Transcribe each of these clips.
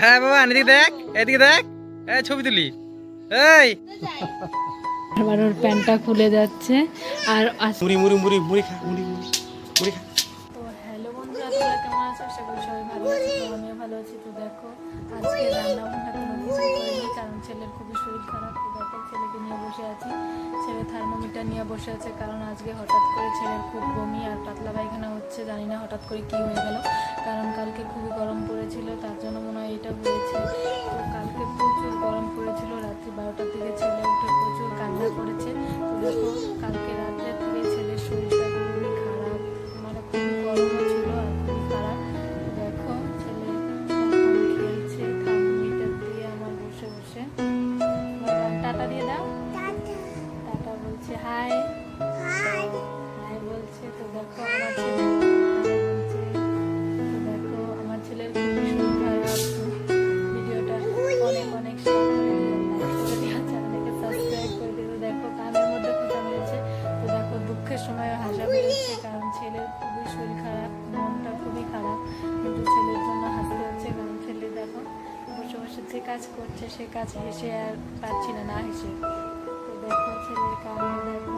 হ্যাঁ বাবা এদিকে দেখ এদিকে দেখ। এই ছবি তুলি। এই। আবার ওর প্যান্টটা খুলে যাচ্ছে আর আজ মুড়ি মুড়ি মুড়ি মুড়ি খা মুড়ি মুড়ি মুড়ি খা। তো হ্যালো বন্ধুরা তোমরা কেমন আছো? আশা করি সবাই ভালো আছো তো আমিও ভালো আছি। তো দেখো আজকে রান্না বান্না কোনো কিছু করিনি কারণ ছেলের খুবই শরীর খারাপ। তো দেখো ছেলেকে নিয়ে বসে আছি। ছেলে থার্মোমিটার নিয়ে বসে আছে কারণ আজকে হঠাৎ করে ছেলের খুব বমি আর পাতলা পায়খানা হচ্ছে জানি না হঠাৎ করে কি হয়ে গেল। কারণ কালকে খুবই গরম পড়েছিল তার জন্য মনে হয় এটা হয়েছে তো কালকে প্রচুর গরম পড়েছিল রাত্রি বারোটার দিকে ছেলে উঠে প্রচুর কান্না করেছে। তো দেখো কালকে রাত্রে থেকে ছেলের শরীরটা খুবই খারাপ মানে খুবই গরমও ছিল আর খুবই খারাপ। দেখো ছেলে খেলছে থার্মোমিটার দিয়ে আমার বসে বসে। টাটা দিয়ে দাও। টাটা। বলছে হাই। হাই বলছে তো দেখো আমার ছেলে কাজ করছে, সে কাজ হেসে আর পারছি না না হেসে তো দেখো ছেলের কারণে দেখো।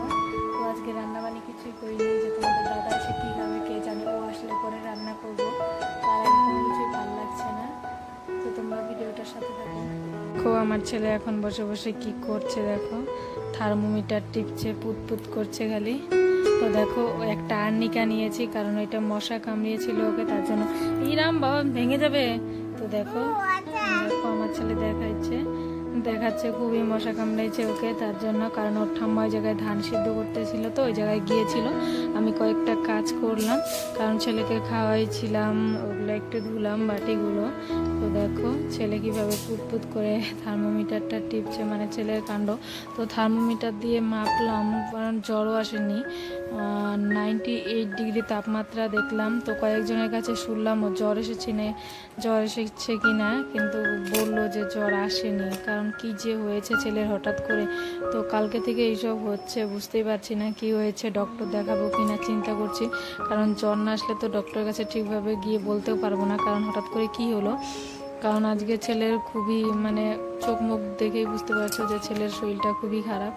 তো আজকে রান্নাবান্নি কিছুই করিনি যে তোমাদের দাদা আছে, কী খাবে কে জানে, ও আসলে পরে রান্না করব। তার এখন কিছুই ভালো লাগছে না। তো তোমরা ভিডিওটার সাথে থাকো। দেখো, আমার ছেলে এখন বসে বসে কি করছে দেখো। থার্মোমিটার টিপছে, পুত পুত করছে খালি। তো দেখো একটা আর্নিকা নিয়েছি, কারণ ওইটা মশা কামড়িয়েছিল ওকে, তার জন্য। ইরাম বাবা, ভেঙে যাবে। তো দেখো দেখো আমার ছেলে দেখাচ্ছে। দেখাচ্ছে, খুবই মশা কামড়াইছে ওকে, তার জন্য, কারণ ওর ঠাম্মা ওই জায়গায় ধান সিদ্ধ করতেছিল তো, ওই জায়গায় গিয়েছিল। আমি কয়েকটা কাজ করলাম, কারণ ছেলেকে খাওয়াইছিলাম, ওগুলো একটু ধুলাম বাটিগুলো। তো দেখো, ছেলে কীভাবে পুতপুত করে থার্মোমিটারটা টিপছে মানে ছেলের কাণ্ড। তো থার্মোমিটার দিয়ে মাপলাম, কারণ জ্বরও আসেনি। নাইনটি এইট ডিগ্রি তাপমাত্রা দেখলাম, তো কয়েকজনের কাছে শুনলাম ও জ্বর এসেছে জ্বর এসেছে কি না কিন্তু বলল যে জ্বর আসেনি, কারণ কি যে হয়েছে ছেলের হঠাৎ করে? তো কালকে থেকে এইসব হচ্ছে, বুঝতেই পারছি না কি হয়েছে ডক্টর দেখাবো কি না চিন্তা করছি। কারণ জ্বর না আসলে তো ডক্টরের কাছে ঠিকভাবে গিয়ে বলতেও পারব না, কারণ হঠাৎ করে কি হলো? কারণ আজকে ছেলের খুবই মানে চোখ মুখ দেখেই বুঝতে পারছ যে ছেলের শরীরটা খুবই খারাপ।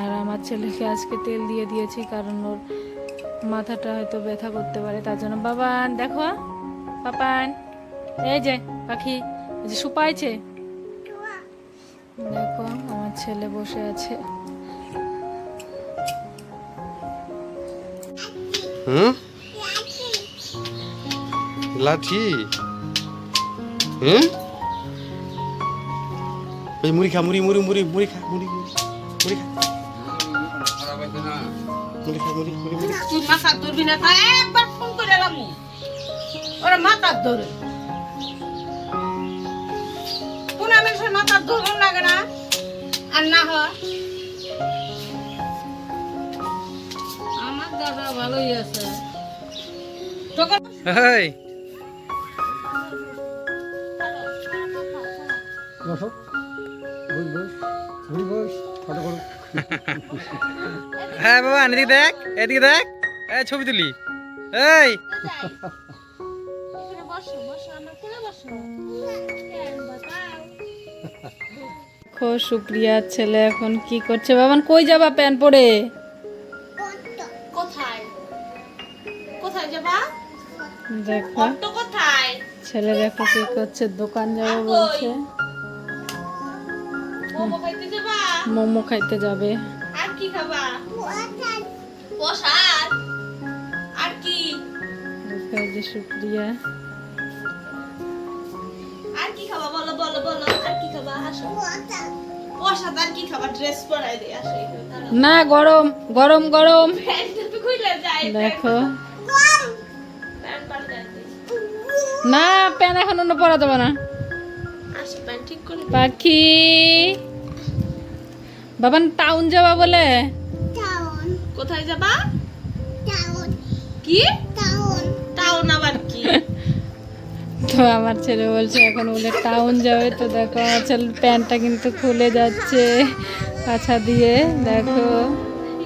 আর আমার ছেলেকে আজকে তেল দিয়ে দিয়েছি, কারণ ওর মাথাটা হয়তো ব্যথা করতে পারে, তার জন্য বাবান, দেখো পাপান এই যে পাখি যে সুপাইছে দেখো আমার ছেলে বসে আছে। হুম? লাঠি? হুম? এই মুড়ি খা মুড়ি মুড়ি মুড়ি মুড়ি খা মুড়ি মুড়ি মুড়ি খা। মুড়ি খা মুড়ি মুড়ি মুড়ি তুই মাথা ধরবি না তা একবার ফোন করে এলাম। ওরা মাথা ধরে সে মাথা ধরুন লাগে না। আর না হয়। আমার দাদা ভালোই আছে। তোকে এই বসো। বস বস ঘুরি বস ফটো করো। হ্যাঁ বাবা এদিকে দেখ এদিকে দেখ। এই ছবি তুলি। এই। দেখো সুপ্রিয়ার ছেলে এখন কি করছে? বাবান কই যাবা প্যান পরে? কোথায়? কোথায় যাবা? দেখো কোথায়? ছেলে দেখো কি করছে দোকান যাবে বলছে। মোমো খাইতে যাবা? আর কি খাবা? প্রসাদ। আর কি যে সুপ্রিয়া। খাবা আসো? প্রসাদ কি খাবা ড্রেস পরাই দে আসো না? গরম গরম গরম। দেখো। না প্যান এখন অন্য পরা দেবো না। আসো প্যান্ট ঠিক পাখি। বাবান টাউন যাবা বলে? কোথায় যাবা? কি? টাউন আবার তো আমার ছেলে বলছে, এখন বলে টাউন যাবে। তো দেখো, আমার ছেলে প্যান্টটা কিন্তু খুলে যাচ্ছে কাছা দিয়ে। দেখো,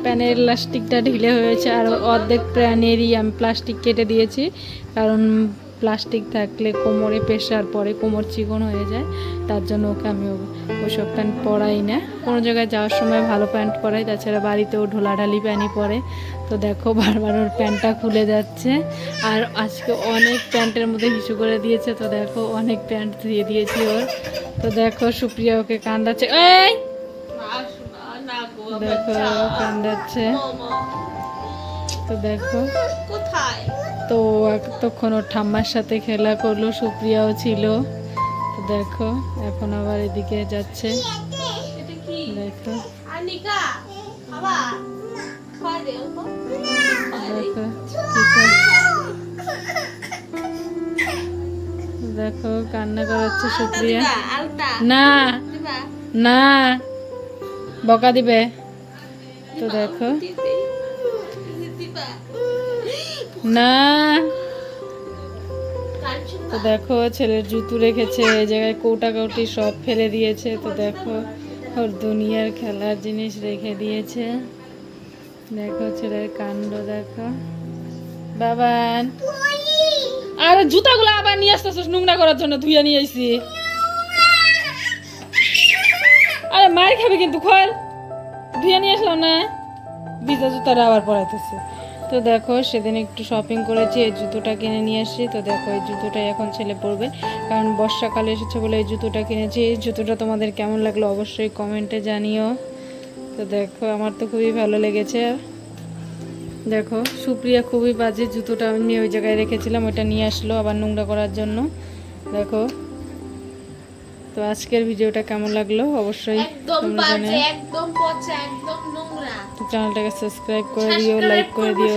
প্যানের ইলাস্টিকটা ঢিলে হয়েছে। আর অর্ধেক প্যানেরই আমি প্লাস্টিক কেটে দিয়েছি। কারণ প্লাস্টিক থাকলে কোমরে প্রেশার পরে, কোমর চিকন হয়ে যায়। তার জন্য ওকে আমি ওসব প্যান্ট পরাই না। কোনো জায়গায় যাওয়ার সময় ভালো প্যান্ট পরাই। তাছাড়া বাড়িতেও ঢোলাঢালি প্যান্টই পরে। তো দেখো বারবার ওর প্যান্টটা খুলে যাচ্ছে। আর আজকে অনেক প্যান্টের মধ্যে হিসু করে দিয়েছে, তো দেখো অনেক প্যান্ট দিয়ে দিয়েছি ওর। তো দেখো সুপ্রিয়া ওকে কান্দাচ্ছে। এই! দেখো। কান্দাচ্ছে। তো দেখো কোথায় তো এতক্ষণ ওর ঠাম্মার সাথে খেলা করল, সুপ্রিয়াও ছিল। তো দেখো এখন আবার এদিকে যাচ্ছে। দেখো। দেখো দেখো কান্না করাচ্ছে সুপ্রিয়া। না না বকা দিবে। তো দেখো। না। তো দেখো ছেলের জুতো রেখেছে এই জায়গায় কৌটা কৌটি সব ফেলে দিয়েছে। তো দেখো ওর দুনিয়ার খেলার জিনিস রেখে দিয়েছে। দেখো ছেলের কাণ্ড দেখো। বাবান আরে জুতাগুলো আবার নিয়ে আসতেছিস নোংরা করার জন্য ধুয়ে নিয়ে আইছি। আরে মার খাবে কিন্তু খল। ধুয়ে নিয়ে আসলাম না। ভিজা জুতাটা আবার পরাইতেছে। তো দেখো সেদিন একটু শপিং করেছি এই জুতোটা কিনে নিয়ে আসছি তো দেখো এই জুতোটাই এখন ছেলে পরবে। কারণ বর্ষাকালে এসেছে বলে এই জুতোটা কিনেছি। এই জুতোটা তোমাদের কেমন লাগল অবশ্যই কমেন্টে জানিও। তো দেখো আমার তো খুবই ভালো লেগেছে। দেখো সুপ্রিয়া খুবই বাজে জুতোটা আমি ওই জায়গায় রেখেছিলাম ওটা নিয়ে আসলো আবার নোংরা করার জন্য। দেখো তো আজকের ভিডিওটা কেমন লাগল? অবশ্যই চ্যানেলটাকে সাবস্ক্রাইব করে দিও লাইক করে দিও।